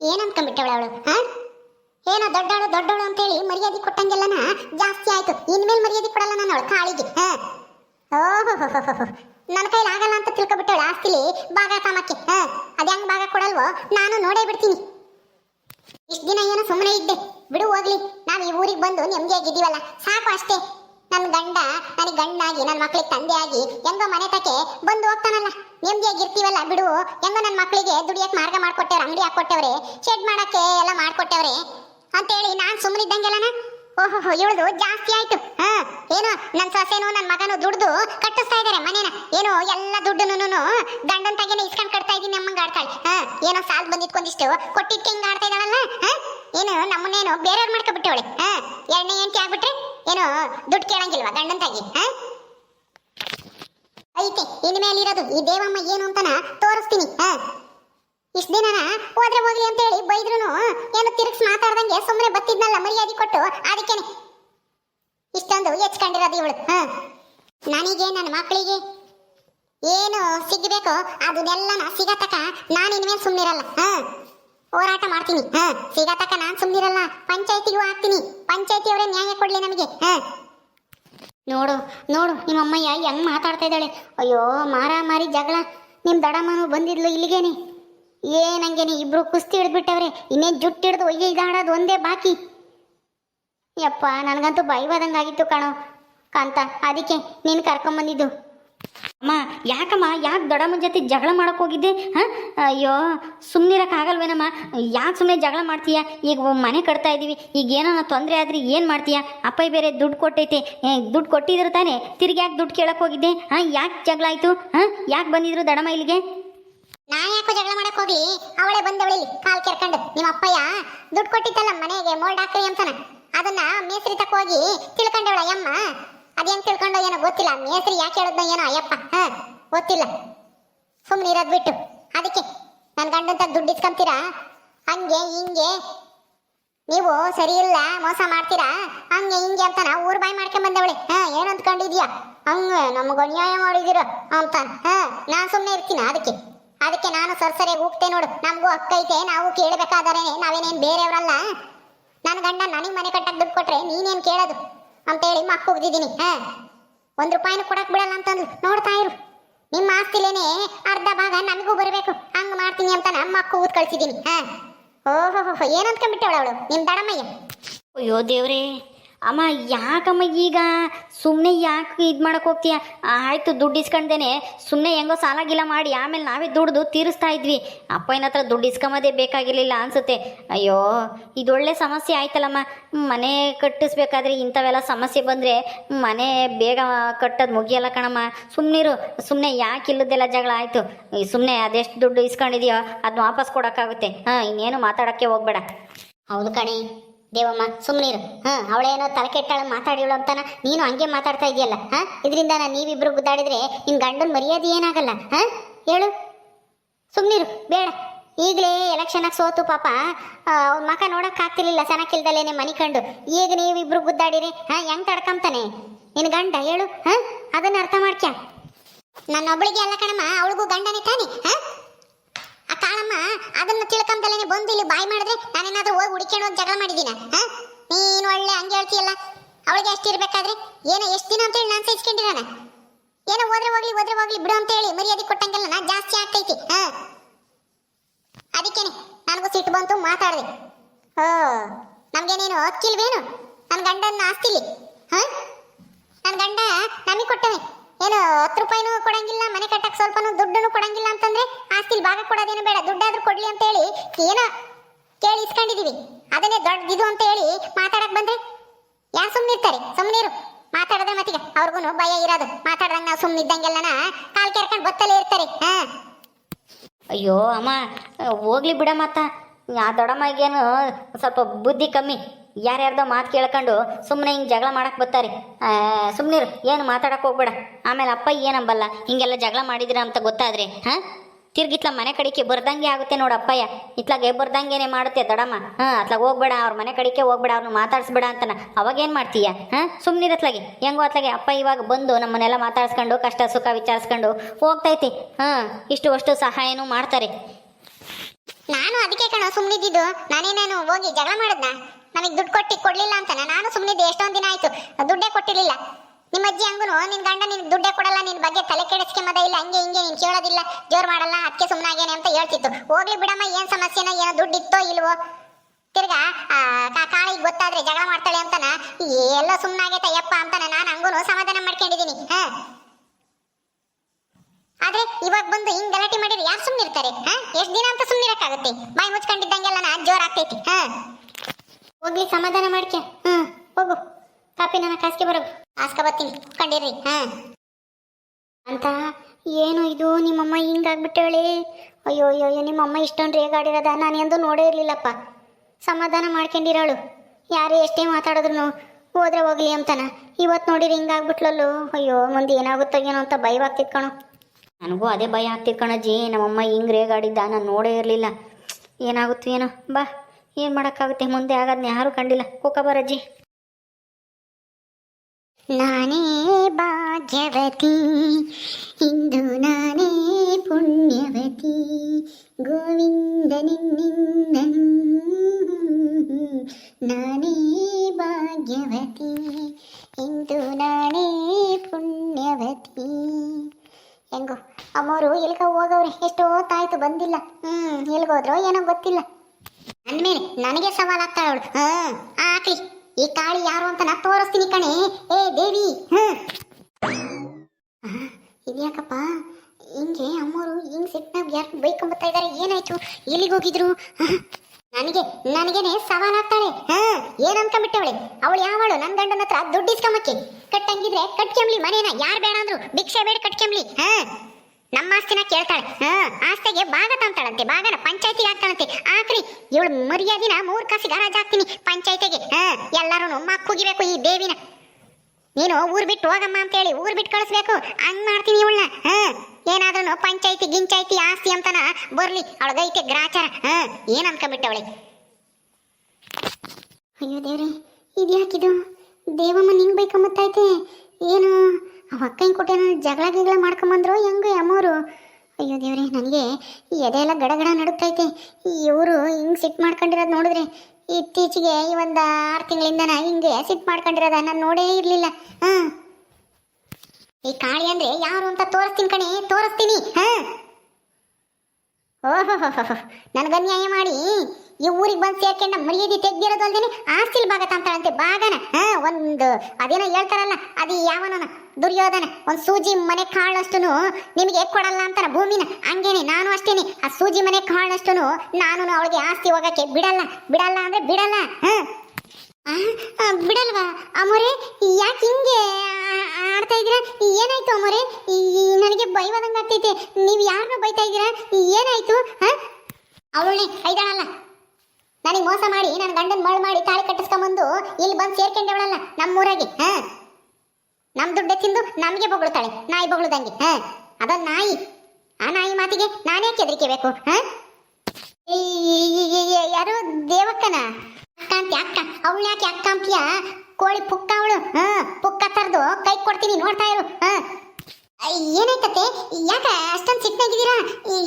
ಏನ್ ಅನ್ಕೊಂಡ್ಬಿಟ್ಟವಳ ಅವಳು ಏನೋ ದೊಡ್ಡವಳು ದೊಡ್ಡವಳು ಅಂತೇಳಿ ಮರ್ಯಾದೆ ಕೊಟ್ಟಂಗೆಲ್ಲನ ಜಾಸ್ತಿ ಆಯ್ತು. ಇನ್ಮೇಲೆ ಮರ್ಯಾದೆ ಕೊಡಲ್ಲ ನಾನು ಅವಳು ಕಾಳಿಗೆ, ಹಾ? ನನ್ನ ಕೈಲಿ ಆಗಲ್ಲ ಅಂತ ತಿಳ್ಕೊಬಿಟ್ಟವಳು ಆಸ್ತಿಲಿ ಭಾಗ ಕಾಮಕ್ಕೆ ಹ? ಅದ ಹೆಂಗ್ ಭಾಗ ಕೊಡಲ್ವೋ? ನಾನು ನೋಡೇ ಬಿಡ್ತೀನಿ. ಇಷ್ಟ ದಿನ ಏನೋ ಸುಮ್ಮನೆ ಇದ್ದೆ. ಬಿಡು ಹೋಗ್ಲಿ. ನಾವ್ ಈ ಊರಿಗೆ ಬಂದು ನೆಮ್ಮದಿಯಾಗಿದ್ದೀವಲ್ಲ ಸಾಕು ಅಷ್ಟೇ. ನನ್ನ ಗಂಡ ನನಗೆ ಗಂಡಾಗಿ ನನ್ನ ಮಕ್ಳಿಗೆ ತಂದೆ ಆಗಿ ಹೆಂಗೋ ಮನೆ ತಕ್ಕೆ ಬಂದು ಹೋಗ್ತಾನಲ್ಲ. ನೆಮ್ಮದಿಯಾಗಿರ್ತೀವಲ್ಲ ಬಿಡು. ಹೆಂಗೋ ನನ್ನ ಮಕ್ಳಿಗೆ ದುಡಿಯಕ್ಕೆ ಮಾರ್ಗ ಮಾಡ್ಕೊಟ್ಟವ್ರೆ, ಅಂಗಡಿ ಹಾಕ್ಕೊಟ್ಟವ್ರೆ ಶೆಡ್ ಮಾಡಕ್ಕೆ ಎಲ್ಲ ಮಾಡ್ಕೊಟ್ಟವ್ರೆ. ಅಂತೇಳಿ ನಾನು ಸುಮ್ಮನಿದ್ದಂಗೆಲ್ಲನ ಓಹೋ ಇವಳದು ಜಾಸ್ತಿ ಆಯ್ತು. ಹಾ, ಏನು ನನ್ನ ನನ್ ನನ್ನ ಮಗನು ದುಡ್ದು ಕಟ್ಟಿಸ್ತಾ ಇದಾರೆ ಮನೇನ. ಏನು, ಎಲ್ಲ ದುಡ್ಡುನು ಗಂಡನ್ ತಗೇನೆ ಇಸ್ಕೊಂಡ್ ಕಟ್ತಾ ಇದೀನಿ ನಮ್ಮಂಗ ಆಡ್ತಾಳೆ. ಹಾ, ಏನೋ ಸಾಲ್ ಬಂದಿಟ್ಕೊಂಡಿಷ್ಟು ಕೊಟ್ಟಿದ್ಕೆ ಹಿಂಗ್ ಆಡ್ತಾ ಇದ್ದಾಳಲ್ಲ ಹಾ? ಏನು, ನಮ್ಮನ್ನೇನು ಬೇರೆಯವ್ರು ಮಾಡ್ಕೊಬಿಟ್ಟವಳೆ. ಹಾ, ಎರಡನೇ ಎಂಟಿ ಆಗ್ಬಿಟ್ರೆ, ಏನು, ದುಡ್ಡು ಕೇಳಂಗಿಲ್ವಾ ಗಂಡನ್ ತಾಗಿ ಹಾ? ಐತೆ ಇನ್ಮೇಲೆ ಇರೋದು ಈ ದೇವಮ್ಮ ಏನು ಅಂತನ ತೋರಿಸ್ತೀನಿ, ಹಾ? ಇಷ್ಟ ದಿನನ ಹೋದ್ರೆ ಹೋಗ್ಲಿ ಅಂತ ಹೇಳಿ ಬೈದ್ರು ಏನು ತಿರುಗ್ಸ್ ಮಾತಾಡ್ದಂಗೆ ಸುಮ್ಮನೆ ಬತ್ತಿದ್ನಲ್ಲ, ಮರ್ಯಾದೆ ಕೊಟ್ಟು, ಅದಕ್ಕೇನೆ. ಇಷ್ಟೊಂದು ಹೆಚ್ಕೊಂಡಿರೋದು ಇವಳು, ಹ. ನನಗೆ, ನನ್ನ ಮಕ್ಕಳಿಗೆ ಏನು ಸಿಗಬೇಕೋ, ಅದನ್ನೆಲ್ಲನ ಸಿಗತಕ ನಾನು ಇನ್ಮೇಲೆ ಸುಮ್ಮನಿರಲ್ಲ ಹ. ಹೋರಾಟ ಮಾಡ್ತೀನಿ, ಹ. ಸಿಗತಕ ನಾನು ಸುಮ್ಮನಿರಲ್ಲ ಪಂಚಾಯತಿಗೂ ಹಾಕ್ತೀನಿ. ಪಂಚಾಯತಿಯವರೇ ನ್ಯಾಯ ಕೊಡ್ಲಿ ನಮಗೆ, ಹ. ನೋಡು ನೋಡು ನಿಮ್ಮ ಅಮ್ಮಯ್ಯ ಹೆಂಗ್ ಮಾತಾಡ್ತಾ ಇದ್ದಾಳೆ. ಅಯ್ಯೋ, ಮಾರಾಮಾರಿ ಜಗಳ. ನಿಮ್ ದಡಮ್ಮನು ಬಂದಿದ್ಲು ಇಲ್ಲಿಗೇನೆ. ಏನಂಗೇನೆ ಇಬ್ರು ಕುಸ್ತಿ ಹಿಡ್ದ್ಬಿಟ್ಟವ್ರೆ. ಇನ್ನೇನ್ ಜುಟ್ಟು ಹಿಡ್ದು ಒಯ್ಯ ಇದಾಡೋದು ಒಂದೇ ಬಾಕಿ. ಯಪ್ಪ, ನನಗಂತೂ ಆಗಿತ್ತು ಕಣೋ. ಕಾಂತ, ಅದಕ್ಕೆ ನೀನು ಕರ್ಕೊಂಬಂದಿದ್ದು. ಅಮ್ಮ, ಯಾಕಮ್ಮ, ಯಾಕೆ ದೊಡ್ಡಮ್ಮನ ಜೊತೆ ಜಗಳ ಮಾಡಕ್ ಹೋಗಿದ್ದೆ? ಹಾಂ? ಅಯ್ಯೋ ಸುಮ್ಮನಿರೋಕ್ಕಾಗಲ್ವೇನಮ್ಮ ಯಾಕೆ ಸುಮ್ಮನೆ ಜಗಳ ಮಾಡ್ತೀಯ? ಈಗ ಮನೆ ಕಟ್ತಾ ಇದ್ದೀವಿ ಈಗ ಏನೋ ತೊಂದರೆ ಆದ್ರೆ ಏನು ಮಾಡ್ತೀಯ? ಅಪ್ಪ ಬೇರೆ ದುಡ್ಡು ಕೊಟ್ಟೈತೆ. ದುಡ್ಡು ಕೊಟ್ಟಿದ್ರು ತಾನೇ. ತಿರ್ಗಿ ಯಾಕೆ ದುಡ್ಡು ಕೇಳಕ್ ಹೋಗಿದ್ದೆ. ಹಾಂ, ಯಾಕೆ ಜಗಳ ಆಯಿತು? ಹಾಂ? ಯಾಕೆ ಬಂದಿದ್ರು ದಡಮ್ಮ ಇಲ್ಲಿಗೆ? ನಾ ಯಾಕೋ ಜಗಳ ಮಾಡಕ್ ಹೋಗ್ಲಿ ಅವಳೆ ಬಂದವಳಿ ಕಾಲ್ ಕೆರ್ಕೊಂಡು. ನಿಮ್ಮ ಅಪ್ಪಯ್ಯ ದುಡ್ಡು ಕೊಟ್ಟಿದ್ದಲ್ಲ ಮನೆಗೆ ಮೋಲ್ಡ್ ಹಾಕ್ರಿ ಅಂತಾನ. ಅದನ್ನ ಮೇಸ್ರಿ ತಕ್ಕ ಹೋಗಿ ತಿಳ್ಕೊಂಡವಳ ಅಮ್ಮ ಅದೇನ್ ತಿಳ್ಕೊಂಡೋ ಏನೋ ಗೊತ್ತಿಲ್ಲ. ಮೇಸ್ರಿ ಯಾಕೆ ಹೇಳಿದ್ನೋ ಏನೋ ಅಯ್ಯಪ್ಪ. ಹ, ಗೊತ್ತಿಲ್ಲ. ಸುಮ್ಮನೆ ಇರೋದ್ ಬಿಟ್ಟು. ಅದಕ್ಕೆ ನನ್ನ ಗಂಡಂತ ದುಡ್ಡು ಇಸ್ಕೊಂತೀರಾ ಹಂಗೆ, ಹಿಂಗೆ. ನೀವು ಸರಿ ಇಲ್ಲ, ಮೋಸ ಮಾಡ್ತೀರಾ? ಹಂಗೆ, ಹಿಂಗೆ ಅಂತಾನ. ಊರ್ ಬಾಯಿ ಮಾಡ್ಕೊಂಡ್ ಬಂದವಳೆ. ಹಾ ಏನ್ ಅಂದ್ಕೊಂಡಿದ್ಯಾ ಹಂಗ, ನಮ್ಗೆ ಅನ್ಯಾಯ ಮಾಡಿದಿರ ಅಂತ. ಹ, ನಾನ್ ಸುಮ್ಮನೆ ಇರ್ತೀನ ಅದಕ್ಕೆ? ಅದಕ್ಕೆ ನಾನು ಸರ್ಸರೆ ಹೋಗ್ತೇನೆ ನೋಡು. ನಮಗೂ ಅಕ್ಕ ಐತೆ, ನಾವು ಕೇಳಬೇಕಾದರೆ ನಾವೇನೇನ್ ಬೇರೆಯವರಲ್ಲ. ನನ್ನ ಗಂಡ ನನಗೆ ಮನೆ ಕಟ್ಟಕ್ಕೆ ದುಡ್ಡು ಕೊಟ್ರೆ ನೀನೇನ್ ಕೇಳೋದು? ಅಂತೇಳಿ ಮಕ್ಕ ಹೋಗ್ದಿದ್ದೀನಿ ಹಾ. ಒಂದು ರೂಪಾಯಿನೂ ಕೊಡಕ್ಕೆ ಬಿಡಲ್ಲ ಅಂತಂದ್ಲು. ನೋಡ್ತಾ ಇರು. ನಿಮ್ಮ ಆಸ್ತಿಲೇನೆ ಅರ್ಧ ಭಾಗ ನನಗೂ ಬರಬೇಕು. ಹಂಗೆ ಮಾಡ್ತೀನಿ ಅಂತ ನಮ್ಮ ಅಕ್ಕ ಊದ್ ಕಳ್ಸಿದೀನಿ ಹಾಂ. ಓಹೋ ಏನ್ ಅಂದ್ಕೊಂಡ್ಬಿಟ್ಟವಳ ಅವಳು? ನಿಮ್ಮ ದಡಮಯ್ಯ. ಅಯ್ಯೋ ದೇವ್ರೇ. ಅಮ್ಮ, ಯಾಕಮ್ಮ ಈಗ? ಸುಮ್ಮನೆ ಯಾಕೆ ಇದು ಮಾಡೋಕೆ ಹೋಗ್ತೀಯ? ಆಯಿತು, ದುಡ್ಡು ಇಸ್ಕೊಂಡೇನೆ ಸುಮ್ಮನೆ ಹೆಂಗೋ ಸಾಲ ಗೀಲ ಮಾಡಿ, ಆಮೇಲೆ ನಾವೇ ದುಡ್ದು ತೀರಿಸ್ತಾ ಇದ್ವಿ. ಅಪ್ಪನ ಹತ್ರ ದುಡ್ಡು ಇಸ್ಕೊಂಬೋದೇ ಬೇಕಾಗಿರಲಿಲ್ಲ ಅನ್ಸುತ್ತೆ. ಅಯ್ಯೋ ಇದೊಳ್ಳೆ ಸಮಸ್ಯೆ ಆಯ್ತಲ್ಲಮ್ಮ. ಮನೆ ಕಟ್ಟಿಸ್ಬೇಕಾದ್ರೆ ಇಂಥವೆಲ್ಲ ಸಮಸ್ಯೆ ಬಂದರೆ ಮನೆ ಬೇಗ ಕಟ್ಟೋದು ಮುಗಿಯಲ್ಲ ಕಣಮ್ಮ. ಸುಮ್ಮನಿರು ಸುಮ್ಮನೆ ಯಾಕೆ ಇಲ್ಲದೆಲ್ಲ ಜಗಳ ಆಯಿತು. ಸುಮ್ಮನೆ ಅದೆಷ್ಟು ದುಡ್ಡು ಇಸ್ಕೊಂಡಿದೆಯೋ ಅದನ್ನ ವಾಪಸ್ ಕೊಡೋಕ್ಕಾಗುತ್ತೆ. ಹಾಂ, ಇನ್ನೇನು ಮಾತಾಡೋಕ್ಕೆ ಹೋಗ್ಬೇಡ. ಹೌದು ಕಣಿ. ದೇವಮ್ಮ ಸುಮ್ಮನಿರು ಹಾಂ ಅವಳೇನೋ ತಲೆ ಕೆಟ್ಟಾಳು ಮಾತಾಡಿಳು ಅಂತಾನ ನೀನು ಹಂಗೆ ಮಾತಾಡ್ತಾ ಇದೆಯಲ್ಲ ಹಾ? ಇದರಿಂದ ನೀವಿಬ್ರು ಗುದ್ದಾಡಿದ್ರೆ ನಿನ್ ಗಂಡನ ಮರ್ಯಾದೆ ಏನಾಗಲ್ಲ, ಹಾ? ಹೇಳು. ಸುಮ್ಮನಿರು ಬೇಡ. ಈಗಲೇ ಎಲೆಕ್ಷನಾಗಿ ಸೋತು ಪಾಪ ಅವ್ನ ಮಕ ನೋಡೋಕ್ಕಾಗ್ತಿರ್ಲಿಲ್ಲ ಆಗ್ತಿರ್ಲಿಲ್ಲ ಮನೆ ಈಗ ನೀವಿಬ್ರು ಗುದ್ದಾಡಿರಿ, ಹಾ? ಹೆಂಗ್ ತಡ್ಕಂತಾನೆ? ನಿನ್ನ ಗಂಡ, ಹೇಳು, ಹಾ? ಅದನ್ನ ಅರ್ಥ ಮಾಡ್ಕ್ಯ? ನನ್ನೊಬ್ಬಳಿಗೆ ಅಲ್ಲ ಕಣಮ್ಮ, ಅವಳಿಗೂ ಗಂಡನೇ ತಾನೆ, ಹಾ? ಕಾಳಮ್ಮ ಅದನ್ನ ತಿಳ್ಕೊಂಡಲೇನೆ ಬಂದು ಇಲ್ಲಿ ಬಾಯಿ ಮಾಡಿದ್ರೆ ನಾನೇನಾದ್ರೂ ಹೋಗಿ ಹುಡುಕೊಂಡು ಹೋಗಿ ಜಗಳ ಮಾಡಿದೀನ ನೀನು ಒಳ್ಳೆ ಹಂಗೆ ಹೇಳ್ತೀಯಲ್ಲ ಅವಳಿಗೆ ಅಷ್ಟಿರ್ಬೇಕಾದ್ರೆ ಏನೋ ಎಷ್ಟು ದಿನ ಅಂತ ಹೇಳಿ ನಾನು ಸಹಿಸ್ಕೊಂಡಿರೋಣ ಏನೋ ಹೋದ್ರೆ ಹೋಗ್ಲಿ ಹೋದ್ರೆ ಹೋಗ್ಲಿ ಬಿಡು ಅಂತ ಹೇಳಿ ಮರ್ಯಾದೆ ಕೊಟ್ಟಂಗೆಲ್ಲ ನಾ ಜಾಸ್ತಿ ಆಗ್ತೈತಿ, ಹಾ? ಅದಕ್ಕೇನೆ ನನಗೂ ಸಿಟ್ಟು ಬಂತು ಮಾತಾಡಿದೆ. ಓ ನಮ್ಗೇನೇನು ಹಕ್ಕಿಲ್ವೇನು ನನ್ನ ಗಂಡನ ಆಸ್ತಿಲಿ, ಹಾ? ನನ್ನ ಗಂಡ ನಮಗೆ ಕೊಟ್ಟವೆ ಏನು ಹತ್ತು ರೂಪಾಯಿನೂ ಕೊಡಂಗಿಲ್ಲ, ಮನೆ ಕಟ್ಟಕ್ಕೆ ಸ್ವಲ್ಪನೂ ದುಡ್ಡನ್ನು ಕೊಡಂಗಿಲ್ಲ ಅಂತಂದ್ರೆ ಆಸ್ತಿಲಿ ಭಾಗ ಕೊಡೋದೇನು ಬೇಡ. ದುಡ್ಡಾದ್ರೂ ಕೊಡ್ಲಿ ಅಂತ ಹೇಳಿ ಏನೋ ಕೇಳಿ ಇಸ್ಕೊಂಡಿದೀವಿ. ಅದನ್ನೇ ದೊಡ್ಡದಿದು ಅಂತ ಹೇಳಿ ಮಾತಾಡಕ್ ಬಂದ್ರೆ ಯಾರು ಸುಮ್ಮನಿರ್ತಾರೆ ಸುಮ್ಮನಿರು ಮಾತಾಡಿದ್ರೆ ಮತ್ತೀಗ ಅವ್ರಿಗೂ ಭಯ ಇರೋದು. ಮಾತಾಡ್ದಂಗೆ ನಾವು ಸುಮ್ಮನಿದ್ದಂಗೆಲ್ಲನ ಕಾಲ್ ಕೆರ್ಕೊಂಡು ಬತ್ತಲೇ ಇರ್ತಾರೆ. ಹಾ. ಅಯ್ಯೋ ಅಮ್ಮ, ಹೋಗ್ಲಿ ಬಿಡ ಯಾ ಆ ದೊಡ್ಡಮ್ಮಗೇನು ಸ್ವಲ್ಪ ಬುದ್ಧಿ ಕಮ್ಮಿ. ಯಾರ್ಯಾರ್ದೋ ಮಾತು ಕೇಳ್ಕೊಂಡು ಸುಮ್ಮನೆ ಹಿಂಗೆ ಜಗಳ ಮಾಡಕ್ಕೆ ಬರ್ತಾರೆ. ಸುಮ್ಮನಿರು ಏನು ಮಾತಾಡಕ್ಕೆ ಹೋಗ್ಬೇಡ. ಆಮೇಲೆ ಅಪ್ಪ ಏನಂಬಲ್ಲ, ಹಿಂಗೆಲ್ಲ ಜಗಳ ಮಾಡಿದಿರ ಅಂತ ಗೊತ್ತಾದ್ರೆ, ಹಾಂ? ತಿರ್ಗಿತ್ಲ ಮನೆ ಕಡಿಕೆ ಬರ್ದಂಗೆ ಆಗುತ್ತೆ ನೋಡು ಅಪ್ಪಯ್ಯ. ಇತ್ಲಾಗೆ ಬರ್ದಂಗೆನೆ ಮಾಡುತ್ತೆ ತಡಮ್ಮ ಹಾಂ, ಅತ್ಲಾಗ ಹೋಗ್ಬೇಡ, ಅವ್ರ ಮನೆ ಕಡಿಕೆ ಹೋಗ್ಬೇಡ ಅವ್ರನ್ನ ಮಾತಾಡಿಸ್ಬೇಡ ಅಂತನ. ಅವಾಗ ಏನು ಮಾಡ್ತೀಯ, ಹಾಂ? ಸುಮ್ಮನಿರತ್ಲಾಗೆ ಹೆಂಗೋ ಅತ್ಲಾಗೆ ಅಪ್ಪ ಇವಾಗ ಬಂದು ನಮ್ಮನ್ನೆಲ್ಲ ಮಾತಾಡ್ಸ್ಕೊಂಡು, ಕಷ್ಟ ಸುಖ ವಿಚಾರಿಸ್ಕೊಂಡು ಹೋಗ್ತೈತಿ. ಹಾಂ, ಇಷ್ಟು ಅಷ್ಟು ಸಹಾಯನೂ ಮಾಡ್ತಾರೆ. ನಾನು ಅದಕ್ಕೆ ಕಣ ಸುಮ್ಮನಿದ್ದು ನಾನೇನೇನು ಹೋಗಿ ಜಗಳ ಮಾಡದ್ನ? ನನಗೆ ದುಡ್ಡು ಕೊಟ್ಟಿ ಕೊಡ್ಲಿಲ್ಲ ಅಂತ ನಾನು ಸುಮ್ಮನೆ ಎಷ್ಟೊಂದು ದಿನ ಆಯ್ತು. ದುಡ್ಡೇ ಕೊಟ್ಟಿರಲಿಲ್ಲ. ನಿಮ್ಮ ಅಜ್ಜಿ ಹಂಗೂ ನಿನ್ ಗಂಡ ನಿನ್ ದುಡ್ಡೇ ಕೊಡಲ್ಲ, ನಿನ್ ಬಗ್ಗೆ ತಲೆ ಕೆಡಿಸ್ಕೊಂಬದ ಇಲ್ಲ, ಹಂಗೆ ಹಿಂಗೆ, ನೀನ್ ಕೇಳೋದಿಲ್ಲ, ಜೋರ್ ಮಾಡಲ್ಲ ಅದಕ್ಕೆ ಸುಮ್ಮನಾಗೇನೆ ಅಂತ ಹೇಳ್ತಿತ್ತು. ಹೋಗ್ಲಿ ಬಿಡಮ್ಮ, ಏನ್ ಸಮಸ್ಯೆನ, ಏನೋ ದುಡ್ಡು ಇತ್ತೋ ಇಲ್ವೋ. ತಿರ್ಗಾ ಕಾಳಿಗೆ ಗೊತ್ತಾದ್ರೆ ಜಗಳ ಮಾಡ್ತಾಳೆ ಅಂತಾನ? ಎಲ್ಲ ಸುಮ್ಮನಾಗೈತೆ ಯಪ್ಪ ಅಂತಾನ? ನಾನು ಹಂಗೂನು ಸಮಾಧಾನ ಮಾಡ್ಕೊಂಡಿದ್ದೀನಿ ಹಾ? ಆದ್ರೆ ಇವಾಗ ಬಂದು ಹಿಂಗ್ ಗಲಾಟೆ ಮಾಡಿದ್ರೆ ಯಾರು ಸುಮ್ಮನಿರ್ತಾರೆ ಹಾ? ಎಷ್ಟು ದಿನ ಅಂತ ಸುಮ್ಮನಿರಕ್ಕಾಗುತ್ತೆ ಬಾಯಿ ಮುಚ್ಕೊಂಡಿದ್ದಂಗೆಲ್ಲ ಜೋರ್ ಆಗ್ತೈತಿ ಹಾ? ಹೋಗ್ಲಿ, ಸಮಾಧಾನ ಮಾಡ್ಕೆ. ಹ್ಮ್, ಹೋಗು. ಕಾಪಿ ನನ್ನ ಕಾಸ್ಗೆ ಬರೋದು. ಆಸ್ಕ ಬರ್ತೀನಿ. ಕಂಡಿರಿ ಹಾಂ. ಅಂತ ಏನು ಇದು? ನಿಮ್ಮಮ್ಮ ಹಿಂಗಾಗ್ಬಿಟ್ಟೇಳಿ ಅಯ್ಯೋ ಅಯ್ಯೋ ಅಯ್ಯೋ, ನಿಮ್ಮಮ್ಮ ಇಷ್ಟೊಂದು ರೇಗಾಡಿರೋದ ನಾನು ಎಂದು ನೋಡೇ ಇರಲಿಲ್ಲಪ್ಪ. ಸಮಾಧಾನ ಮಾಡ್ಕೊಂಡಿರೋಳು. ಯಾರು ಎಷ್ಟೇ ಮಾತಾಡಿದ್ರು ಹೋದ್ರೆ ಹೋಗ್ಲಿ ಅಂತಾನ. ಇವತ್ತು ನೋಡಿರಿ ಹಿಂಗಾಗ್ಬಿಟ್ಲಲ್ಲು ಅಯ್ಯೋ, ಮುಂದೆ ಏನಾಗುತ್ತೋ ಏನೋ ಅಂತ ಭಯವಾಗ್ತಿತ್ತು ಕಣೋ. ನನಗೂ ಅದೇ ಭಯ ಆಗ್ತಿತ್ತು ಕಣಜ್ಜಿ ನಮ್ಮಮ್ಮ ಹಿಂಗೆ ರೇಗಾಡಿದ್ದ ನಾನು ನೋಡೇ ಇರಲಿಲ್ಲ. ಏನಾಗುತ್ತೋ ಏನೋ. ಬಾ. ಏನು ಮಾಡೋಕ್ಕಾಗುತ್ತೆ? ಮುಂದೆ ಆಗೋದನ್ನ ಯಾರೂ ಕಂಡಿಲ್ಲ. ಕೋಕಬಾರಜ್ಜಿ ಬರಜ್ಜಿ ನಾನೇ ಭಾಗ್ಯವತಿ, ಇಂದು ನಾನೇ ಪುಣ್ಯವತಿ. ಗೋವಿಂದ ನಿನ್ನಿಂದನು ನಾನೇ ಭಾಗ್ಯವತಿ, ಇಂದು ನಾನೇ ಪುಣ್ಯವತಿ. ಹೆಂಗೋ ಅಮ್ಮವರು ಎಲ್ಗ ಹೋಗವ್ರೆ. ಎಷ್ಟೋ ತಾಯ್ತು ಬಂದಿಲ್ಲ. ಹ್ಮ್ ಎಲ್ಗೋದ್ರೋ ಏನೋ ಗೊತ್ತಿಲ್ಲ. ಅಂದ್ಮೇಲೆ ನನಗೆ ಸವಾಲಾಗ್ತಾಳ ಅವಳು. ಹಾ ಆಕ್ಲಿ ಈ ಕಾಳಿ ಯಾರು ಅಂತ ನಾ ತೋರಿಸ್ತೀನಿ ಕಣೆ. ಏ, ದೇವಿ, ಹ್ಮ್. ಇದ್ಯಾಕಪ್ಪ? ಹಿಂಗೆ ಅಮ್ಮೋರು ಹಿಂಗ್ ಸಿಟ್ನಾಗ ಯಾರು ಬೈಕೊಂಬತ್ತಾ ಇದಾರೆ? ಏನಾಯ್ತು? ಎಲ್ಲಿಗೆ ಹೋಗಿದ್ರು? ನನಗೆ, ನನಗೇನೆ ಸವಾಲಾಗ್ತಾಳೆ. ಹಾ, ಏನ್ ಅನ್ಕೊಂಬಿಟ್ಟವಳೆ ಅವಳು ಯಾವಳು? ನನ್ ಗಂಡನ ಹತ್ರ ದುಡ್ಡು ಕಟ್ಟಂಗಿದ್ರೆ ಕಟ್ಕೆಂಬ್ಲಿ ಮನೇನ. ಯಾರು ಬೇಡ ಅಂದ್ರು? ಭಿಕ್ಷೆ ಬೇಡ ಕಟ್ಕೆಂಬ್ಲಿ. ಹಾ. ನಮ್ಮ ಆಸ್ತಿನ ಕೇಳ್ತಾಳೆ. ಹ್ಮ್ ಆಸ್ತಿಗೆ ಭಾಗ ತಂತಾಳಂತೆ, ಭಾಗನ ಪಂಚಾಯತಿಗೆ ಹಾಕ್ತಾಳಂತೆ. ಆಕ್ರಿ ಇವಳು ಮರ್ಯಾದಿನ ಮೂರ್ ಕಾಸಿಗೆ ಹರಾಜ್ ಹಾಕ್ತೀನಿ ಪಂಚಾಯತಿಗೆ. ಹಾ ಎಲ್ಲರೂ ಮಕ್ಕುಗಿಬೇಕು ಈ ದೇವಿನ. ನೀನು ಊರ್ ಬಿಟ್ಟು ಹೋಗಮ್ಮ ಅಂತ ಹೇಳಿ ಊರ್ ಬಿಟ್ಟು ಕಳಿಸ್ಬೇಕು. ಹಂಗ್ ಮಾಡ್ತೀನಿ ಇವಳನ್ನ. ಹಾ ಏನಾದ್ರೂ ಪಂಚಾಯತಿ, ಗಿಂಚಾಯ್ತಿ, ಆಸ್ತಿ ಅಂತನ ಬರ್ಲಿ. ಅವಳಗೈತೆ ಗ್ರಾಚಾರ. ಹ್ಮ್ ಏನ್ ಅನ್ಕೊಂಡ್ಬಿಟ್ಟವಳೆ? ಅಯ್ಯೋ ದೇವ್ರಿ, ಇದ್ಯಾಕಿದು? ದೇವಮ್ಮ ನಿಂಗ್ ಬೈಕೊಂಬತ್ತೈತೆ ಏನು, ಅವ ಕೊಟ್ಟೆ ಕೊಟ್ಟೇನ ಜಗಳ ಗಿಗಳ ಮಾಡ್ಕೊಂಬಂದ್ರು ಹೆಂಗೆ ಅಮ್ಮೋರು ಅಯ್ಯೋ ದೇವ್ರೆ, ನನಗೆ ಈ ಎದೆ ಎಲ್ಲ ಗಡಗಡ ನಡುಕ್ತೈತೆ ಇವರು ಹಿಂಗೆ ಸಿಟ್ ಮಾಡ್ಕೊಂಡಿರೋದು ನೋಡಿದ್ರೆ ಇತ್ತೀಚೆಗೆ ಈ ಒಂದು ಆರು ತಿಂಗಳಿಂದನ ಹಿಂಗೆ ಸಿಟ್ ಮಾಡ್ಕೊಂಡಿರೋದ ನಾನು ನೋಡೇ ಇರಲಿಲ್ಲ. ಹಾಂ. ಈ ಕಾಳಿ ಅಂದರೆ ಯಾರು ಅಂತ ತೋರಿಸ್ತೀನಿ ಕಣೆ, ತೋರಿಸ್ತೀನಿ. ಹಾ. ಓಹೋ ನನ್ಗೆ ಅನ್ಯಾಯ ಮಾಡಿ ಈ ಊರಿಗೆ ಬಂದು ಸೇರ್ಕೊಂಡ ಮರ್ಯಾದೆ ತೆಗ್ದಿರೋದು ಅಲ್ದೇನೆ ಆಸ್ತಿಲ್ ಭಾಗ ತಂತಾಳಂತೆ ಭಾಗನ. ಹಾ ಒಂದು ಅದೇನೋ ಹೇಳ್ತಾರಲ್ಲ ಅದು ಯಾವನ ದುರ್ಯೋಧನ ಒಂದು ಸೂಜಿ ಮನೆ ಕಾಳಷ್ಟು ನಿಮಗೆ ಕೊಡಲ್ಲ ಅಂತಾರ ಭೂಮಿನ. ಹಂಗೇನೆ ನಾನು ಅಷ್ಟೇನೆ. ಆ ಸೂಜಿ ಮನೆ ಕಾಳಷ್ಟು ನಾನು ಅವಳಿಗೆ ಆಸ್ತಿ ಹೋಗಕ್ಕೆ ಬಿಡಲ್ಲ. ಬಿಡಲ್ಲ ಅಂದ್ರೆ ಬಿಡಲ್ಲ. ಹಾ ಆ, ಆ, ಬಿಡಲ್ವಾ? ಅಮೋರೆ, ಯಾಕೆ ಹಿಂಗೆ ಆಡ್ತಾ ಇದ್ದೀರಾ? ಏನಾಯ್ತು ಅಮೋರೆ? ನನಗೆ ಬೈವದಂಗ ಆಗ್ತೈತೆ. ನೀವು ಯಾರನ್ನ ಬೈತಾ ಇದ್ದೀರಾ? ಏನಾಯ್ತು ಅವಳನ್ನೇ ಐದಾಳಲ್ಲ ನನಗೆ ಮೋಸ ಮಾಡಿ, ನನ್ನ ಗಂಡನ ಮಳ್ ಮಾಡಿ ತಾಳಿ ಕಟ್ಟಿಸ್ಕೊಂಬಂದು ಇಲ್ಲಿ ಬಂದು ಸೇರ್ಕೊಂಡವಳಲ್ಲ, ನಮ್ಮೂರಾಗೆ ಹಾ ನಮ್ಮ ದುಡ್ಡೆ ತಿಂದು ನಮಗೆ ಬೊಗಳ್ತಾಳೆ, ನಾಯಿ ಬೊಗಳ್ದಂಗೆ ಹಾ ಅದೊಂದು ನಾಯಿ. ಆ ನಾಯಿ ಮಾತಿಗೆ ನಾನೇ ಕೆದರಿಕೆಬೇಕು ಹಾ ಯಾರು ದೇವಕ್ಕನ? ಅಕ್ಕ ಅಂತ ಅಕ್ಕ. ಅವಳು ಯಾಕೆ ಅಕ್ಕ ಅಂತೀಯ ಕೋಳಿ ಪುಕ್ಕ ಅವಳು. ಹ, ಪುಕ್ಕ ತರದು ಕೈ ಕೊಡ್ತೀನಿ, ನೋಡ್ತಾ ಇರು. ಹ. ಏನಾಯ್ತತೆ ಯಾಕ ಅಷ್ಟೊಂದು ಸಿಟ್ನಾಗಿದ್ದೀರಾ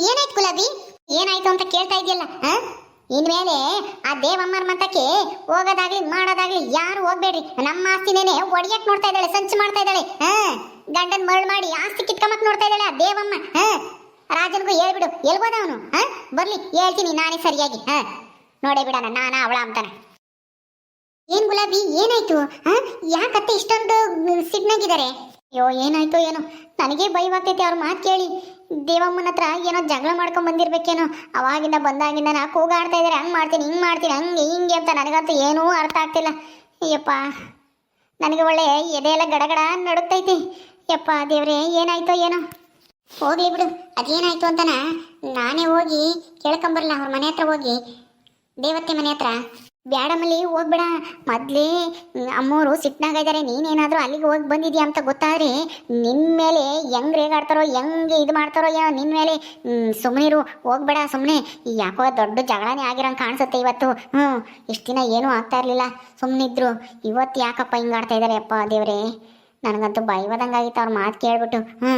ಏನಾಯ್ತು ಗುಲಾಬಿ? ಏನಾಯ್ತು ಅಂತ ಕೇಳ್ತಾ ಇದೆಯಲ್ಲ ಹ? ಇನ್ಮೇಲೆ ಆ ದೇವಮ್ಮರ ಮತಕ್ಕೆ ಹೋಗೋದಾಗ್ಲಿ, ಮಾಡೋದಾಗ್ಲಿ ಯಾರು ಹೋಗ್ಬೇಡ್ರಿ. ನಮ್ಮ ಆಸ್ತಿನೇನೆ ಒಡೆಯಕ್ ನೋಡ್ತಾ ಇದ್ದಾಳೆ, ಸಂಚು ಮಾಡ್ತಾ ಇದ್ದಾಳೆ, ಹ? ಗಂಡನ್ ಮರಳು ಮಾಡಿ ಆಸ್ತಿ ಕಿತ್ಕೊಂಬಕ್ ನೋಡ್ತಾ ಇದ್ದಾಳೆ ಆ ದೇವಮ್ಮ, ಹ? ರಾಜನ್ಗೂ ಹೇಳ್ಬಿಡು ಎಲ್ಗೋದ ಅವನು? ಹ? ಬರ್ಲಿ, ಹೇಳ್ತೀನಿ, ನಾನೇ ಸರಿಯಾಗಿ, ಹ? ನೋಡೇ ಬಿಡಣ, ನಾನ ಅವಳ ಅಂತಾನೆ. ಏನ್ ಗುಲಾಬಿ, ಏನಾಯ್ತು? ಯಾಕತ್ತೆ ಇಷ್ಟೊಂದು ಸಿಡ್ನಾಗಿದ್ದಾರೆ ಅಯ್ಯೋ, ಏನಾಯ್ತು ಏನೋ. ನನಗೆ ಭಯವಾಗ್ತೈತೆ ಅವ್ರ ಮಾತು ಕೇಳಿ. ದೇವಮ್ಮನ ಹತ್ರ ಏನೋ ಜಗಳ ಮಾಡ್ಕೊಂಡ್ ಬಂದಿರ್ಬೇಕೇನೋ. ಅವಾಗಿಂದ ಬಂದಾಗಿಂದ ನಾ ಕೂಗಾಡ್ತಾ ಇದ್ದಾರೆ, ಹಂಗೆ ಮಾಡ್ತೀನಿ, ಹಿಂಗೆ ಮಾಡ್ತೀನಿ, ಹಂಗೆ ಹಿಂಗೆ ಅಂತ ನನಗಂತೂ ಏನೂ ಅರ್ಥ ಆಗ್ತಿಲ್ಲ. ಅಯ್ಯಪ್ಪ, ನನಗೆ ಒಳ್ಳೆ ಎದೆ ಎಲ್ಲ ಗಡಗಡ ನಡುಕ್ತೈತಿ ಯಪ್ಪ ದೇವ್ರೆ, ಏನಾಯ್ತೋ ಏನೋ. ಹೋಗ್ಲಿ ಬಿಡು, ಅದೇನಾಯ್ತು ಅಂತನ? ನಾನೇ ಹೋಗಿ ಕೇಳ್ಕೊಂಬರಲ್ಲ ಅವ್ರ ಮನೆ ಹತ್ರ ಹೋಗಿ. ದೇವತೆ ಮನೆ ಹತ್ರ. ಬ್ಯಾಡಮಲ್ಲಿ ಹೋಗ್ಬೇಡ. ಮೊದ್ಲೇ ಅಮ್ಮೋರು ಸಿಟ್ನಾಗ ಇದ್ದಾರೆ ನೀನೇನಾದ್ರೂ ಅಲ್ಲಿಗೆ ಹೋಗಿ ಬಂದಿದ್ಯಾ ಅಂತ ಗೊತ್ತಾದ್ರೆ ನಿನ್ನ ಮೇಲೆ ಹೆಂಗ್ ರೇಗಾಡ್ತಾರೋ, ಹೆಂಗ್ ಇದು ಮಾಡ್ತಾರೋ ಏನೋ ನಿನ್ ಮೇಲೆ ಸುಮ್ಮನಿರು ಹೋಗ್ಬೇಡ ಸುಮ್ಮನೆ ಯಾಕೋ ದೊಡ್ಡ ಜಗಳನೇ ಆಗಿರಂಗೆ ಕಾಣಿಸುತ್ತೆ ಇವತ್ತು. ಹ್ಞೂ ಇಷ್ಟು ದಿನ ಏನೂ ಆಗ್ತಾ ಇರಲಿಲ್ಲ. ಸುಮ್ಮನಿದ್ರು ಇವತ್ತು ಯಾಕಪ್ಪ ಹಿಂಗ್ ಆಡ್ತಾ ಇದ್ದಾರೆ ಅಪ್ಪ ದೇವ್ರೆ. ನನಗಂತೂ ಭಯವಾದಂಗಾಗಿತ್ತು ಅವ್ರ ಮಾತು ಕೇಳ್ಬಿಟ್ಟು. ಹ್ಞೂ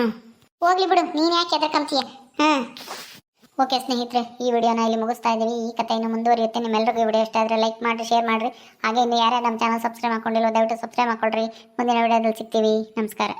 ಹೋಗ್ಲಿ ಬಿಡು. ನೀನು ಯಾಕೆ ಎದ್ರಕಂತೀಯ ಹ್ಮ್. ಓಕೆ ಸ್ನೇಹಿತರೆ, ಈ ವಿಡಿಯೋನ ಇಲ್ಲಿ ಮುಗಿಸ್ತಾ ಇದ್ದೀವಿ. ಈ ಕಥೆ ಇನ್ನು ಮುಂದುವರಿಯುತ್ತೆ. ನಿಮ್ಮೆಲ್ಲರಿಗೂ ವಿಡಿಯೋ ಇಷ್ಟ ಆದರೆ ಲೈಕ್ ಮಾಡಿರಿ, ಶೇರ್ ಮಾಡಿರಿ. ಹಾಗೆ ಇನ್ನು ಯಾರ್ಯಾರು ನಮ್ಮ ಚಾನಲ್ ಸಬ್ಸ್ಕ್ರೈಬ್ ಮಾಡ್ಕೊಂಡಿಲ್ಲ ದಯವಿಟ್ಟು ಸಬ್ಸ್ಕ್ರೈಬ್ ಮಾಡ್ಕೊಳ್ರಿ. ಮುಂದಿನ ವಿಡಿಯೋದಲ್ಲಿ ಸಿಗ್ತೀವಿ. ನಮಸ್ಕಾರ.